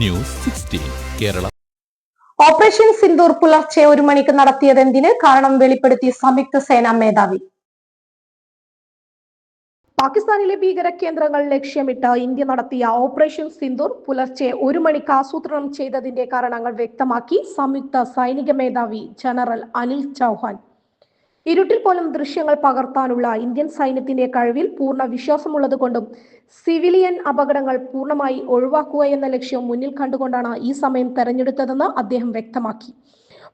News sixteen Kerala. Operation Sindoor പുലർച്ചെ ഒരു മണിക്ക് നടത്തിയതെന്തിന് കാരണം വെളിപ്പെടുത്തി സംയുക്ത സേനാ മേധാവി. പാകിസ്ഥാനിലെ ഭീകര കേന്ദ്രങ്ങൾ ലക്ഷ്യമിട്ട് ഇന്ത്യ നടത്തിയ ഓപ്പറേഷൻ സിന്ദൂർ പുലർച്ചെ ഒരു മണിക്ക് ആസൂത്രണം ചെയ്തതിന്റെ കാരണങ്ങൾ വ്യക്തമാക്കി സംയുക്ത സൈനിക മേധാവി ജനറൽ അനിൽ ചൗഹാൻ. ഇരുട്ടിൽ പോലും ദൃശ്യങ്ങൾ പകർത്താനുള്ള ഇന്ത്യൻ സൈന്യത്തിന്റെ കഴിവിൽ പൂർണ വിശ്വാസമുള്ളതുകൊണ്ടും സിവിലിയൻ അപകടങ്ങൾ പൂർണമായി ഒഴിവാക്കുക എന്ന ലക്ഷ്യം മുന്നിൽ കണ്ടുകൊണ്ടാണ് ഈ സമയം തെരഞ്ഞെടുത്തതെന്ന് അദ്ദേഹം വ്യക്തമാക്കി.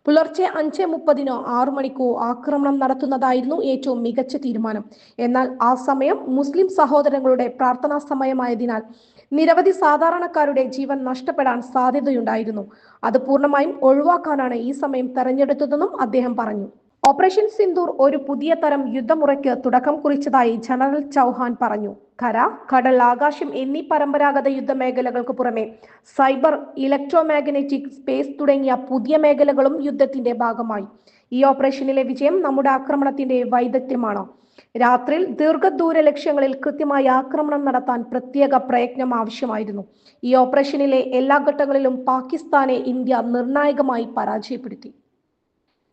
പുലർച്ചെ അഞ്ച് മുപ്പതിനോ ആറു മണിക്കോ ആക്രമണം നടത്തുന്നതായിരുന്നു ഏറ്റവും മികച്ച തീരുമാനം. എന്നാൽ ആ സമയം മുസ്ലിം സഹോദരങ്ങളുടെ പ്രാർത്ഥനാ സമയമായതിനാൽ നിരവധി സാധാരണക്കാരുടെ ജീവൻ നഷ്ടപ്പെടാൻ സാധ്യതയുണ്ടായിരുന്നു. അത് പൂർണമായും ഒഴിവാക്കാനാണ് ഈ സമയം തെരഞ്ഞെടുത്തതെന്നും അദ്ദേഹം പറഞ്ഞു. ഓപ്പറേഷൻ സിന്ദൂർ ഒരു പുതിയ തരം യുദ്ധമുറയ്ക്ക് തുടക്കം കുറിച്ചതായി ജനറൽ ചൗഹാൻ പറഞ്ഞു. കര കടൽ ആകാശം എന്നീ പരമ്പരാഗത യുദ്ധമേഖലകൾക്ക് പുറമെ സൈബർ ഇലക്ട്രോ മാഗ്നറ്റിക് സ്പേസ് തുടങ്ങിയ പുതിയ മേഖലകളും യുദ്ധത്തിന്റെ ഭാഗമായി. ഈ ഓപ്പറേഷനിലെ വിജയം നമ്മുടെ ആക്രമണത്തിന്റെ വൈദഗ്ധ്യമാണ്. രാത്രിയിൽ ദീർഘദൂര ലക്ഷ്യങ്ങളിൽ കൃത്യമായി ആക്രമണം നടത്താൻ പ്രത്യേക പ്രയത്നം ആവശ്യമായിരുന്നു. ഈ ഓപ്പറേഷനിലെ എല്ലാ ഘട്ടങ്ങളിലും പാകിസ്ഥാനെ ഇന്ത്യ നിർണായകമായി പരാജയപ്പെടുത്തി.